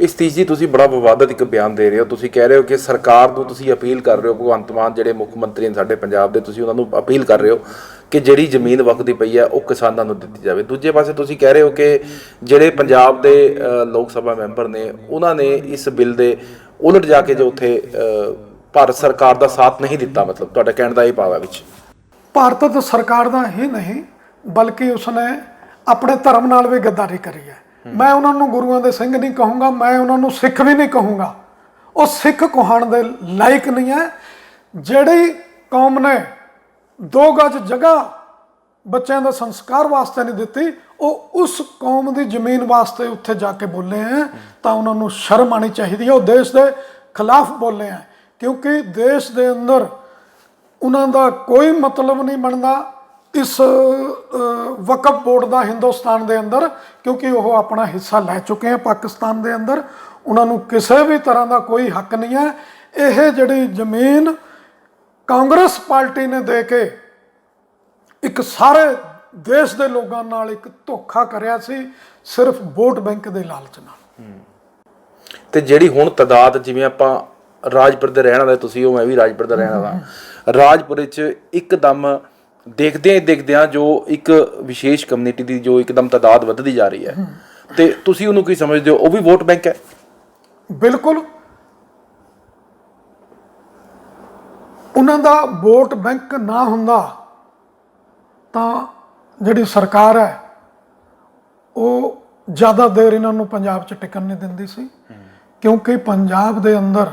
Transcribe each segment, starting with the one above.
ਇਸ ਤੀਜ ਜੀ ਤੁਸੀਂ ਬੜਾ ਵਿਵਾਦਤ ਇੱਕ ਬਿਆਨ ਦੇ ਰਹੇ ਹੋ। ਤੁਸੀਂ ਕਹਿ ਰਹੇ ਹੋ ਕਿ ਸਰਕਾਰ ਨੂੰ ਤੁਸੀਂ ਅਪੀਲ ਕਰ ਰਹੇ ਹੋ, ਭਗਵੰਤ ਮਾਨ ਜਿਹੜੇ ਮੁੱਖ ਮੰਤਰੀ ਨੇ ਸਾਡੇ ਪੰਜਾਬ ਦੇ, ਤੁਸੀਂ ਉਹਨਾਂ ਨੂੰ ਅਪੀਲ ਕਰ ਰਹੇ ਹੋ ਕਿ ਜਿਹੜੀ ਜ਼ਮੀਨ ਵਕਦੀ ਪਈ ਹੈ, ਉਹ ਕਿਸਾਨਾਂ ਨੂੰ ਦਿੱਤੀ ਜਾਵੇ। ਦੂਜੇ ਪਾਸੇ ਤੁਸੀਂ ਕਹਿ ਰਹੇ ਹੋ ਕਿ ਜਿਹੜੇ ਪੰਜਾਬ ਦੇ ਲੋਕ ਸਭਾ ਮੈਂਬਰ ਨੇ, ਉਹਨਾਂ ਨੇ ਇਸ ਬਿੱਲ ਦੇ ਉਲਟ ਜਾ ਕੇ ਜੋ ਉੱਥੇ ਭਾਰਤ ਸਰਕਾਰ ਦਾ ਸਾਥ ਨਹੀਂ ਦਿੱਤਾ, ਮਤਲਬ ਤੁਹਾਡਾ ਕਹਿਣ ਦਾ ਇਹ ਭਾਵ ਹੈ ਵਿੱਚ। ਭਾਰਤ ਸਰਕਾਰ ਦਾ ਹੀ ਨਹੀਂ, ਬਲਕਿ ਉਸਨੇ ਆਪਣੇ ਧਰਮ ਨਾਲ ਵੀ ਗੱਦਾਰੀ ਕਰੀ ਹੈ। ਮੈਂ ਉਹਨਾਂ ਨੂੰ ਗੁਰੂਆਂ ਦੇ ਸਿੰਘ ਨਹੀਂ ਕਹੂੰਗਾ, ਮੈਂ ਉਹਨਾਂ ਨੂੰ ਸਿੱਖ ਵੀ ਨਹੀਂ ਕਹੂੰਗਾ। ਉਹ ਸਿੱਖ ਕਹਾਣ ਦੇ ਲਾਇਕ ਨਹੀਂ ਹੈ ਜਿਹੜੀ ਕੌਮ ਨੇ ਦੋ ਗਜ ਜਗ੍ਹਾ ਬੱਚਿਆਂ ਦੇ ਸੰਸਕਾਰ ਵਾਸਤੇ ਨਹੀਂ ਦਿੱਤੀ, ਉਹ ਉਸ ਕੌਮ ਦੀ ਜ਼ਮੀਨ ਵਾਸਤੇ ਉੱਥੇ ਜਾ ਕੇ ਬੋਲੇ ਹੈ ਤਾਂ ਉਹਨਾਂ ਨੂੰ ਸ਼ਰਮ ਆਣੀ ਚਾਹੀਦੀ ਹੈ ਉਹ ਦੇਸ਼ ਦੇ ਖਿਲਾਫ ਬੋਲੇ ਹੈ ਕਿਉਂਕਿ ਦੇਸ਼ ਦੇ ਅੰਦਰ ਉਹਨਾਂ ਦਾ ਕੋਈ ਮਤਲਬ ਨਹੀਂ ਬਣਦਾ। ਇਸ ਵਕਫ ਬੋਰਡ ਦਾ ਹਿੰਦੁਸਤਾਨ ਦੇ ਅੰਦਰ, ਕਿਉਂਕਿ ਉਹ ਆਪਣਾ ਹਿੱਸਾ ਲੈ ਚੁੱਕੇ ਆ ਪਾਕਿਸਤਾਨ ਦੇ ਅੰਦਰ, ਉਹਨਾਂ ਨੂੰ ਕਿਸੇ ਵੀ ਤਰ੍ਹਾਂ ਦਾ ਕੋਈ ਹੱਕ ਨਹੀਂ ਹੈ। ਇਹ ਜਿਹੜੀ ਜ਼ਮੀਨ ਕਾਂਗਰਸ ਪਾਰਟੀ ਨੇ ਦੇ ਕੇ ਇੱਕ ਸਾਰੇ ਦੇਸ਼ ਦੇ ਲੋਕਾਂ ਨਾਲ ਇੱਕ ਧੋਖਾ ਕਰਿਆ ਸੀ, ਸਿਰਫ ਵੋਟ ਬੈਂਕ ਦੇ ਲਾਲਚ ਨਾਲ। ਤੇ ਜਿਹੜੀ ਹੁਣ ਤਦਾਦ, ਜਿਵੇਂ ਆਪਾਂ ਰਾਜਪੁਰ ਦੇ ਰਹਿਣ ਵਾਲੇ, ਤੁਸੀਂ ਹੋ ਮੈਂ ਵੀ ਰਾਜਪੁਰ ਦਾ ਰਹਿਣ ਵਾਲਾ। ਰਾਜਪੁਰ ਵਿੱਚ ਇੱਕਦਮ ਦੇਖਦੇ ਹੀ ਦੇਖਦਿਆਂ ਜੋ ਇੱਕ ਵਿਸ਼ੇਸ਼ ਕਮਿਊਨਿਟੀ ਦੀ ਜੋ ਇੱਕਦਮ ਤਦਾਦ ਵੱਧਦੀ ਜਾ ਰਹੀ ਹੈ। ਤੇ ਤੁਸੀਂ ਉਹਨੂੰ ਕੀ ਸਮਝਦੇ ਹੋ? ਉਹ ਵੀ ਵੋਟ ਬੈਂਕ ਹੈ? ਬਿਲਕੁਲ। ਉਹਨਾਂ ਦਾ ਵੋਟ ਬੈਂਕ ਨਾ ਹੁੰਦਾ ਤਾਂ ਜਿਹੜੀ ਸਰਕਾਰ ਹੈ ਉਹ ਜ਼ਿਆਦਾ ਦੇਰ ਇਹਨਾਂ ਨੂੰ ਪੰਜਾਬ 'ਚ ਟਿਕਣ ਨਹੀਂ ਦਿੰਦੀ ਸੀ। ਕਿਉਂਕਿ ਪੰਜਾਬ ਦੇ ਅੰਦਰ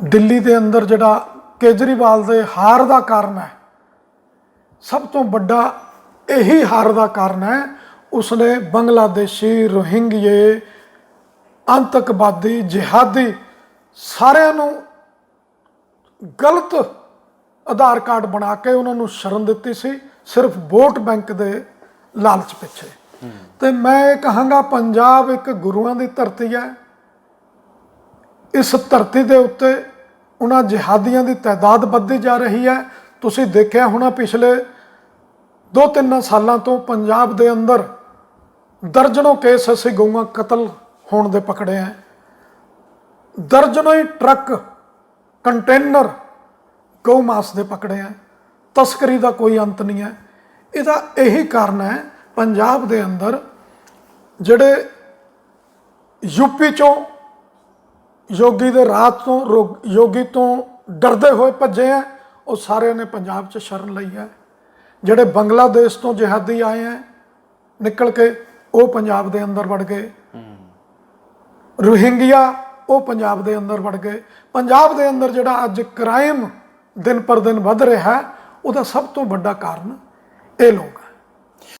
ਦਿੱਲੀ ਦੇ ਅੰਦਰ ਜਿਹੜਾ ਕੇਜਰੀਵਾਲ ਦੇ ਹਾਰ ਦਾ ਕਾਰਨ ਹੈ। ਸਭ ਤੋਂ ਵੱਡਾ ਇਹੀ ਹਾਰ ਦਾ ਕਾਰਨ ਹੈ, ਉਸਨੇ ਬੰਗਲਾਦੇਸ਼ੀ ਰੋਹਿੰਗੀਏ ਅੰਤਕਵਾਦੀ ਜਿਹਾਦੀ ਸਾਰਿਆਂ ਨੂੰ ਗਲਤ ਆਧਾਰ ਕਾਰਡ ਬਣਾ ਕੇ ਉਹਨਾਂ ਨੂੰ ਸ਼ਰਨ ਦਿੱਤੀ ਸੀ, ਸਿਰਫ ਵੋਟ ਬੈਂਕ ਦੇ ਲਾਲਚ ਪਿੱਛੇ। ਤੇ ਮੈਂ ਇਹ ਕਹਾਂਗਾ, ਪੰਜਾਬ ਇੱਕ ਗੁਰੂਆਂ ਦੀ ਧਰਤੀ ਹੈ। ਇਸ ਧਰਤੀ ਦੇ ਉੱਤੇ ਉਹਨਾਂ ਜਿਹਾਦੀਆਂ ਦੀ ਤਾਦਾਦ ਵੱਧਦੀ ਜਾ ਰਹੀ ਹੈ। ਤੁਸੀਂ ਦੇਖਿਆ ਹੋਣਾ ਪਿਛਲੇ 2-3 ਸਾਲਾਂ ਤੋਂ ਪੰਜਾਬ ਦੇ ਅੰਦਰ ਦਰਜਨੋਂ ਕੇਸ ਅਸੀਂ ਗਊਆਂ ਕਤਲ ਹੋਣ ਦੇ ਪਕੜੇ ਆ ਦਰਜਨੋਂ ਹੀ ਟਰੱਕ, ਕੰਟੇਨਰ ਗਊ ਮਾਸ ਦੇ ਪਕੜੇ ਆ ਤਸਕਰੀ ਦਾ ਕੋਈ ਅੰਤ ਨਹੀਂ ਹੈ। ਇਹਦਾ ਇਹੀ ਕਾਰਨ ਹੈ ਪੰਜਾਬ ਦੇ ਅੰਦਰ ਜਿਹੜੇ ਯੂਪੀ ਚੋਂ ਯੋਗੀ ਦੇ ਰਾਤ ਤੋਂ ਰੋ- ਯੋਗੀ ਤੋਂ ਡਰਦੇ ਹੋਏ ਭੱਜੇ ਆ, ਉਹ ਸਾਰਿਆਂ ਨੇ ਪੰਜਾਬ 'ਚ ਸ਼ਰਨ ਲਈ ਹੈ। ਜਿਹੜੇ ਬੰਗਲਾਦੇਸ਼ ਤੋਂ ਜਿਹਾਦੀ ਆਏ ਆ, ਨਿਕਲ ਕੇ ਉਹ ਪੰਜਾਬ ਦੇ ਅੰਦਰ ਵੜ ਗਏ। ਰੋਹਿੰਗਿਆ, ਉਹ ਪੰਜਾਬ ਦੇ ਅੰਦਰ ਵੜ ਗਏ। ਪੰਜਾਬ ਦੇ ਅੰਦਰ ਜਿਹੜਾ ਅੱਜ ਕ੍ਰਾਈਮ ਦਿਨ ਪਰ ਦਿਨ ਵੱਧ ਰਿਹਾ ਹੈ ਉਹਦਾ ਸਭ ਤੋਂ ਵੱਡਾ ਕਾਰਨ ਇਹ ਲੋਕ